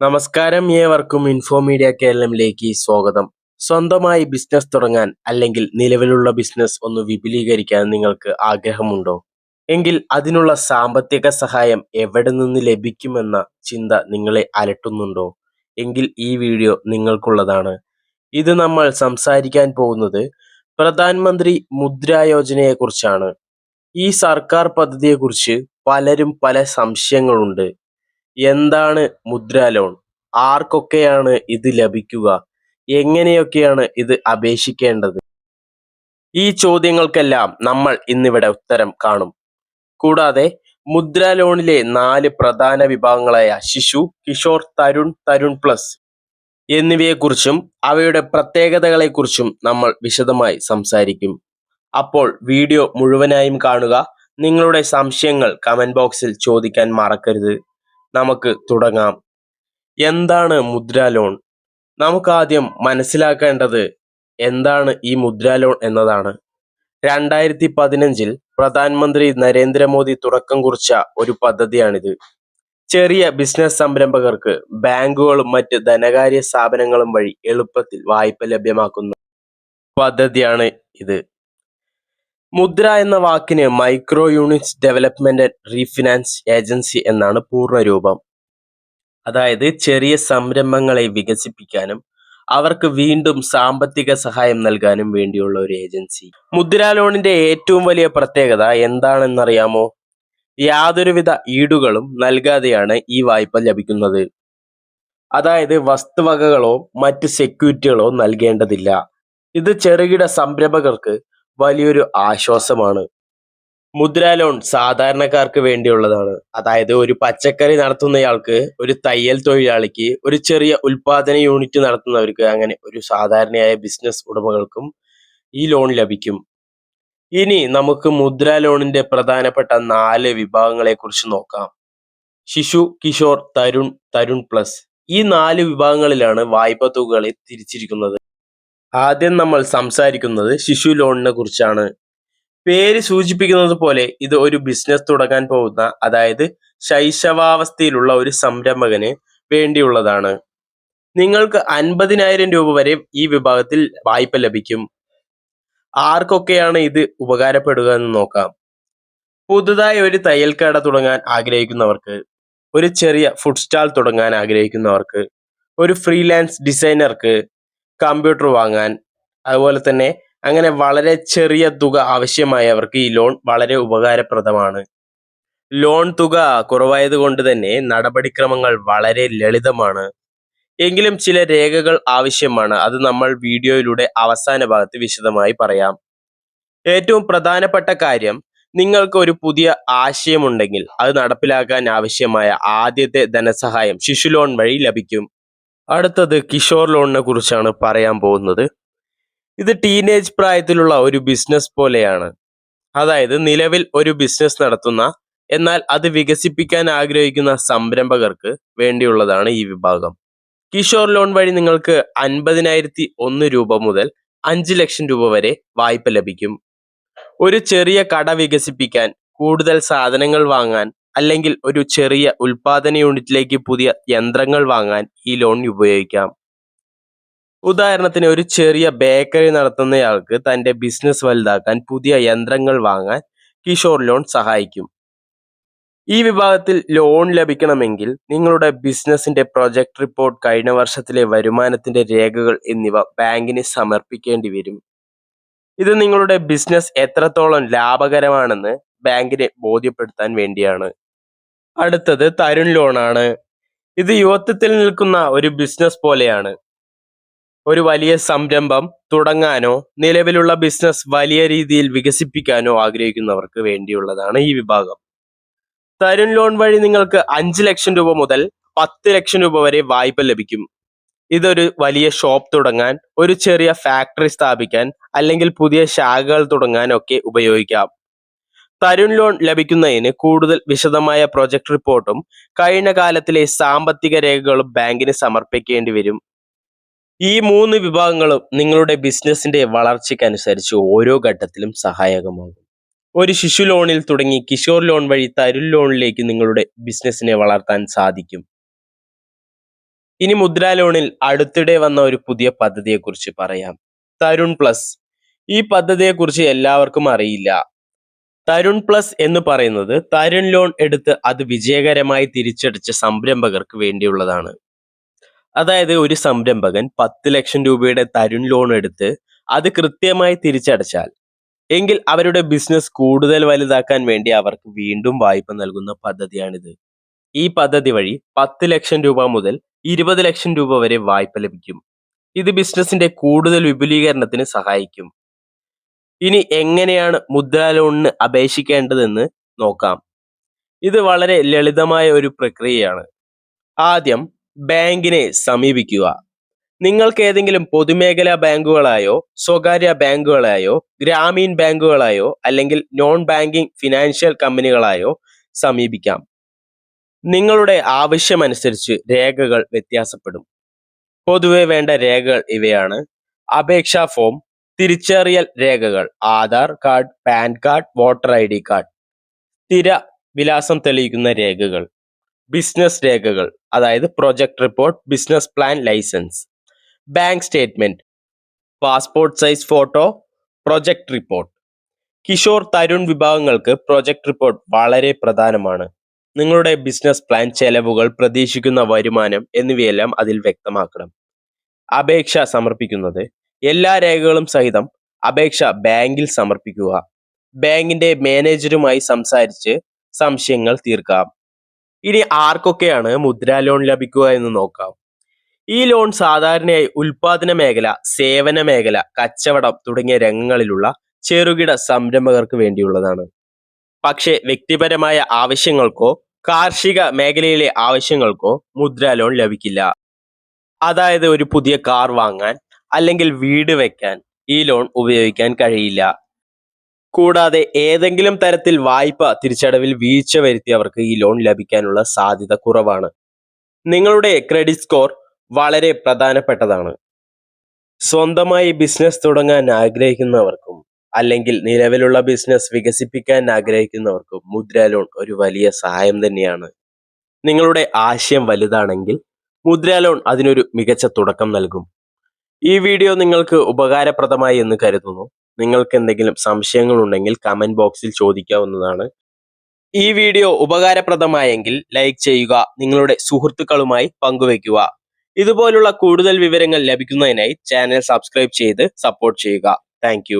നമസ്കാരം ഏവർക്കും info media കേരളത്തിലേക്ക് സ്വാഗതം. സ്വന്തമായി ബിസിനസ് തുടങ്ങാൻ അല്ലെങ്കിൽ നിലവിലുള്ള ബിസിനസ് ഒന്ന് വിപുലീകരിക്കാൻ നിങ്ങൾക്ക് ആഗ്രഹമുണ്ടോ? എങ്കിൽ അതിനുള്ള സാമ്പത്തിക സഹായം എവിടെ നിന്ന് ലഭിക്കുമെന്ന ചിന്ത നിങ്ങളെ അലട്ടുന്നുണ്ടോ? എങ്കിൽ ഈ വീഡിയോ നിങ്ങൾക്കുള്ളതാണ്. ഇത് നമ്മൾ സംസാരിക്കാൻ പോകുന്നത് പ്രധാനമന്ത്രി മുദ്ര യോജനയെക്കുറിച്ചാണ്. ഈ സർക്കാർ പദ്ധതിയെക്കുറിച്ച് പലരും പല സംശയങ്ങളുണ്ട്. എന്താണ് മുദ്രാ ലോൺ ആർക്കൊക്കെയാണ് ഇത് ലഭിക്കുക? എങ്ങനെയൊക്കെയാണ് ഇത് അപേക്ഷിക്കേണ്ടത്? ഈ ചോദ്യങ്ങൾക്കെല്ലാം നമ്മൾ ഇന്നിവിടെ ഉത്തരം കാണും. കൂടാതെ മുദ്രാ ലോണിലെ നാല് പ്രധാന വിഭാഗങ്ങളായ ശിശു കിഷോർ തരുൺ തരുൺ പ്ലസ് എന്നിവയെക്കുറിച്ചും അവയുടെ പ്രത്യേകതകളെക്കുറിച്ചും നമ്മൾ വിശദമായി സംസാരിക്കും. അപ്പോൾ വീഡിയോ മുഴുവനായും കാണുക. നിങ്ങളുടെ സംശയങ്ങൾ കമന്റ് ബോക്സിൽ ചോദിക്കാൻ മറക്കരുത്. നമുക്ക് തുടങ്ങാം. എന്താണ് മുദ്രാ ലോൺ? നമുക്കാദ്യം മനസ്സിലാക്കേണ്ടത് എന്താണ് ഈ മുദ്രാ ലോൺ എന്നതാണ്. രണ്ടായിരത്തി പതിനഞ്ചിൽ പ്രധാനമന്ത്രി നരേന്ദ്രമോദി തുടക്കം കുറിച്ച ഒരു പദ്ധതിയാണിത്. ചെറിയ ബിസിനസ് സംരംഭകർക്ക് ബാങ്കുകളും മറ്റ് ധനകാര്യ സ്ഥാപനങ്ങളും വഴി എളുപ്പത്തിൽ വായ്പ ലഭ്യമാക്കുന്ന പദ്ധതിയാണ് ഇത്. മുദ്ര എന്ന വാക്കിന് micro units development refinance agency എന്നാണ് പൂർണരൂപം. അതായത് ചെറിയ സംരംഭങ്ങളെ വികസിപ്പിക്കാനും അവർക്ക് വീണ്ടും സാമ്പത്തിക സഹായം നൽകാനും വേണ്ടിയുള്ള ഒരു ഏജൻസി മുദ്ര ലോണിന്റെ ഏറ്റവും വലിയ പ്രത്യേകത എന്താണെന്നറിയാമോ? യാതൊരുവിധ ഈടുകളും നൽകാതെയാണ് ഈ വായ്പ ലഭിക്കുന്നത്. അതായത് വസ്തുവകകളോ മറ്റ് സെക്യൂരിറ്റികളോ നൽകേണ്ടതില്ല. ഇത് ചെറുകിട സംരംഭകർക്ക് വലിയൊരു ആശ്വാസമാണ്. മുദ്ര ലോൺ സാധാരണക്കാർക്ക് വേണ്ടിയുള്ളതാണ്. അതായത് ഒരു പച്ചക്കറി നടത്തുന്നയാൾക്ക് ഒരു തയ്യൽ തൊഴിലാളിക്ക് ഒരു ചെറിയ ഉൽപാദന യൂണിറ്റ് നടത്തുന്നവർക്ക് അങ്ങനെ ഒരു സാധാരണയായ ബിസിനസ് ഉടമകൾക്കും ഈ ലോൺ ലഭിക്കും. ഇനി നമുക്ക് മുദ്ര ലോണിന്റെ പ്രധാനപ്പെട്ട നാല് വിഭാഗങ്ങളെ കുറിച്ച് നോക്കാം. ശിശു കിഷോർ തരുൺ തരുൺ പ്ലസ് ഈ നാല് വിഭാഗങ്ങളിലാണ് വായ്പ തുകകളെ തിരിച്ചിരിക്കുന്നത്. ആദ്യം നമ്മൾ സംസാരിക്കുന്നത് ശിശു ലോണിനെ കുറിച്ചാണ്. പേര് സൂചിപ്പിക്കുന്നത് പോലെ ഇത് ഒരു ബിസിനസ് തുടങ്ങാൻ പോകുന്ന അതായത് ശൈശവാവസ്ഥയിലുള്ള ഒരു സംരംഭകന് വേണ്ടിയുള്ളതാണ്. നിങ്ങൾക്ക് അൻപതിനായിരം രൂപ വരെ ഈ വിഭാഗത്തിൽ വായ്പ ലഭിക്കും. ആർക്കൊക്കെയാണ് ഇത് ഉപകാരപ്പെടുക എന്ന് നോക്കാം. പുതുതായി ഒരു തയ്യൽക്കട തുടങ്ങാൻ ആഗ്രഹിക്കുന്നവർക്ക് ഒരു ചെറിയ ഫുഡ് സ്റ്റാൾ തുടങ്ങാൻ ആഗ്രഹിക്കുന്നവർക്ക് ഒരു ഫ്രീലാൻസ് ഡിസൈനർക്ക് കമ്പ്യൂട്ടർ വാങ്ങാൻ. അതുപോലെ തന്നെ അങ്ങനെ വളരെ ചെറിയ തുക ആവശ്യമായവർക്ക് ഈ ലോൺ വളരെ ഉപകാരപ്രദമാണ്. ലോൺ തുക കുറവായതുകൊണ്ട് തന്നെ നടപടിക്രമങ്ങൾ വളരെ ലളിതമാണ്. എങ്കിലും ചില രേഖകൾ ആവശ്യമാണ്. അത് നമ്മൾ വീഡിയോയിലൂടെ അവസാന ഭാഗത്ത് വിശദമായി പറയാം. ഏറ്റവും പ്രധാനപ്പെട്ട കാര്യം നിങ്ങൾക്ക് ഒരു പുതിയ ആശയമുണ്ടെങ്കിൽ അത് നടപ്പിലാക്കാൻ ആവശ്യമായ ആദ്യത്തെ ധനസഹായം ശിശു ലോൺ വഴി ലഭിക്കും. അടുത്തത് കിഷോർ ലോണിനെ കുറിച്ചാണ് പറയാൻ പോകുന്നത്. ഇത് ടീനേജ് പ്രായത്തിലുള്ള ഒരു ബിസിനസ് പോലെയാണ്. അതായത് നിലവിൽ ഒരു ബിസിനസ് നടത്തുന്ന എന്നാൽ അത് വികസിപ്പിക്കാൻ ആഗ്രഹിക്കുന്ന സംരംഭകർക്ക് വേണ്ടിയുള്ളതാണ് ഈ വിഭാഗം. കിഷോർ ലോൺ വഴി നിങ്ങൾക്ക് അൻപതിനായിരത്തി ഒന്ന് രൂപ മുതൽ അഞ്ച് ലക്ഷം രൂപ വരെ വായ്പ ലഭിക്കും. ഒരു ചെറിയ കട വികസിപ്പിക്കാൻ കൂടുതൽ സാധനങ്ങൾ വാങ്ങാൻ അല്ലെങ്കിൽ ഒരു ചെറിയ ഉൽപാദന യൂണിറ്റിലേക്ക് പുതിയ യന്ത്രങ്ങൾ വാങ്ങാൻ ഈ ലോൺ ഉപയോഗിക്കാം. ഉദാഹരണത്തിന് ഒരു ചെറിയ ബേക്കറി നടത്തുന്നയാൾക്ക് തന്റെ ബിസിനസ് വലുതാക്കാൻ പുതിയ യന്ത്രങ്ങൾ വാങ്ങാൻ കിഷോർ ലോൺ സഹായിക്കും. ഈ വിഭാഗത്തിൽ ലോൺ ലഭിക്കണമെങ്കിൽ നിങ്ങളുടെ ബിസിനസിന്റെ പ്രൊജക്ട് റിപ്പോർട്ട് കഴിഞ്ഞ വർഷത്തിലെ വരുമാനത്തിന്റെ രേഖകൾ എന്നിവ ബാങ്കിന് സമർപ്പിക്കേണ്ടി വരും. ഇത് നിങ്ങളുടെ ബിസിനസ് എത്രത്തോളം ലാഭകരമാണെന്ന് ബാങ്കിനെ ബോധ്യപ്പെടുത്താൻ വേണ്ടിയാണ്. അടുത്തത് തരുൺ ലോണാണ് ഇത് യുവത്വത്തിൽ നിൽക്കുന്ന ഒരു ബിസിനസ് പോലെയാണ്. ഒരു വലിയ സംരംഭം തുടങ്ങാനോ നിലവിലുള്ള ബിസിനസ് വലിയ രീതിയിൽ വികസിപ്പിക്കാനോ ആഗ്രഹിക്കുന്നവർക്ക് വേണ്ടിയുള്ളതാണ് ഈ വിഭാഗം. തരുൺ ലോൺ വഴി നിങ്ങൾക്ക് അഞ്ച് ലക്ഷം രൂപ മുതൽ പത്ത് ലക്ഷം രൂപ വരെ വായ്പ ലഭിക്കും. ഇതൊരു വലിയ ഷോപ്പ് തുടങ്ങാൻ ഒരു ചെറിയ ഫാക്ടറി സ്ഥാപിക്കാൻ അല്ലെങ്കിൽ പുതിയ ശാഖകൾ തുടങ്ങാനൊക്കെ ഉപയോഗിക്കാം. തരുൺ ലോൺ ലഭിക്കുന്നതിന് കൂടുതൽ വിശദമായ പ്രൊജക്ട് റിപ്പോർട്ടും കഴിഞ്ഞ കാലത്തിലെ സാമ്പത്തിക രേഖകളും ബാങ്കിന് സമർപ്പിക്കേണ്ടി വരും. ഈ മൂന്ന് വിഭാഗങ്ങളും നിങ്ങളുടെ ബിസിനസിന്റെ വളർച്ചയ്ക്കനുസരിച്ച് ഓരോ ഘട്ടത്തിലും സഹായകമാകും. ഒരു ശിശു ലോണിൽ തുടങ്ങി കിഷോർ ലോൺ വഴി തരുൺ ലോണിലേക്ക് നിങ്ങളുടെ ബിസിനസ്സിനെ വളർത്താൻ സാധിക്കും. ഇനി മുദ്ര ലോണിൽ അടുത്തിടെ വന്ന ഒരു പുതിയ പദ്ധതിയെക്കുറിച്ച് പറയാം. തരുൺ പ്ലസ്. ഈ പദ്ധതിയെക്കുറിച്ച് എല്ലാവർക്കും അറിയില്ല. തരുൺ പ്ലസ് എന്ന് പറയുന്നത് തരുൺ ലോൺ എടുത്ത് അത് വിജയകരമായി തിരിച്ചടിച്ച സംരംഭകർക്ക് വേണ്ടിയുള്ളതാണ്. അതായത് ഒരു സംരംഭകൻ പത്ത് ലക്ഷം രൂപയുടെ തരുൺ ലോൺ എടുത്ത് അത് കൃത്യമായി തിരിച്ചടച്ചാൽ എങ്കിൽ അവരുടെ ബിസിനസ് കൂടുതൽ വലുതാക്കാൻ വേണ്ടി അവർക്ക് വീണ്ടും വായ്പ നൽകുന്ന പദ്ധതിയാണിത്. ഈ പദ്ധതി വഴി പത്ത് ലക്ഷം രൂപ മുതൽ ഇരുപത് ലക്ഷം രൂപ വരെ വായ്പ ലഭിക്കും. ഇത് ബിസിനസിന്റെ കൂടുതൽ വിപുലീകരണത്തിന് സഹായിക്കും. ഇനി എങ്ങനെയാണ് മുദ്രാ ലോണിന് അപേക്ഷിക്കേണ്ടതെന്ന് നോക്കാം. ഇത് വളരെ ലളിതമായ ഒരു പ്രക്രിയയാണ്. ആദ്യം ബാങ്കിനെ സമീപിക്കുക. നിങ്ങൾക്ക് ഏതെങ്കിലും പൊതുമേഖലാ ബാങ്കുകളായോ സ്വകാര്യ ബാങ്കുകളായോ ഗ്രാമീൺ ബാങ്കുകളായോ അല്ലെങ്കിൽ നോൺ ബാങ്കിംഗ് ഫിനാൻഷ്യൽ കമ്പനികളായോ സമീപിക്കാം. നിങ്ങളുടെ ആവശ്യമനുസരിച്ച് രേഖകൾ വ്യത്യാസപ്പെടും. പൊതുവെ വേണ്ട രേഖകൾ ഇവയാണ്. അപേക്ഷാ ഫോം തിരിച്ചറിയൽ രേഖകൾ Aadhaar card pan card voter I D card. സ്ഥിര വിലാസം തെളിയിക്കുന്ന രേഖകൾ ബിസിനസ് രേഖകൾ അതായത് project report business plan licence. Bank statement passport size photo project report. Kishore Tarun വിഭാഗങ്ങൾക്ക് പ്രൊജക്ട് റിപ്പോർട്ട് വളരെ പ്രധാനമാണ്. നിങ്ങളുടെ ബിസിനസ് പ്ലാൻ ചെലവുകൾ പ്രതീക്ഷിക്കുന്ന വരുമാനം എന്നിവയെല്ലാം അതിൽ വ്യക്തമാക്കണം. അപേക്ഷ സമർപ്പിക്കുന്നത് എല്ലാ രേഖകളും സഹിതം അപേക്ഷ ബാങ്കിൽ സമർപ്പിക്കുക. ബാങ്കിന്റെ മാനേജരുമായി സംസാരിച്ച് സംശയങ്ങൾ തീർക്കാം. ഇനി ആർക്കൊക്കെയാണ് മുദ്രാ ലോൺ ലഭിക്കുക എന്ന് നോക്കാം. ഈ ലോൺ സാധാരണയായി ഉൽപാദന മേഖല സേവന മേഖല കച്ചവടം തുടങ്ങിയ രംഗങ്ങളിലുള്ള ചെറുകിട സംരംഭകർക്ക് വേണ്ടിയുള്ളതാണ്. പക്ഷേ വ്യക്തിപരമായ ആവശ്യങ്ങൾക്കോ കാർഷിക മേഖലയിലെ ആവശ്യങ്ങൾക്കോ മുദ്രാ ലോൺ ലഭിക്കില്ല. അതായത് ഒരു പുതിയ കാർ വാങ്ങാൻ അല്ലെങ്കിൽ വീട് വെക്കാൻ ഈ ലോൺ ഉപയോഗിക്കാൻ കഴിയില്ല. കൂടാതെ ഏതെങ്കിലും തരത്തിൽ വായ്പ തിരിച്ചടവിൽ വീഴ്ച വരുത്തിയവർക്ക് ഈ ലോൺ ലഭിക്കാനുള്ള സാധ്യത കുറവാണ്. നിങ്ങളുടെ ക്രെഡിറ്റ് സ്കോർ വളരെ പ്രധാനപ്പെട്ടതാണ്. സ്വന്തമായി ബിസിനസ് തുടങ്ങാൻ ആഗ്രഹിക്കുന്നവർക്കും അല്ലെങ്കിൽ നിലവിലുള്ള ബിസിനസ് വികസിപ്പിക്കാൻ ആഗ്രഹിക്കുന്നവർക്കും മുദ്ര ലോൺ ഒരു വലിയ സഹായം തന്നെയാണ്. നിങ്ങളുടെ ആശയം വലുതാണെങ്കിൽ മുദ്ര ലോൺ അതിനൊരു മികച്ച തുടക്കം നൽകും. ഈ വീഡിയോ നിങ്ങൾക്ക് ഉപകാരപ്രദമായി എന്ന് കരുതുന്നു. നിങ്ങൾക്ക് എന്തെങ്കിലും സംശയങ്ങൾ ഉണ്ടെങ്കിൽ കമന്റ് ബോക്സിൽ ചോദിക്കാവുന്നതാണ്. ഈ വീഡിയോ ഉപകാരപ്രദമായെങ്കിൽ ലൈക്ക് ചെയ്യുക നിങ്ങളുടെ സുഹൃത്തുക്കളുമായി പങ്കുവയ്ക്കുക. ഇതുപോലുള്ള കൂടുതൽ വിവരങ്ങൾ ലഭിക്കുന്നതിനായി ചാനൽ സബ്സ്ക്രൈബ് ചെയ്ത് സപ്പോർട്ട് ചെയ്യുക. താങ്ക്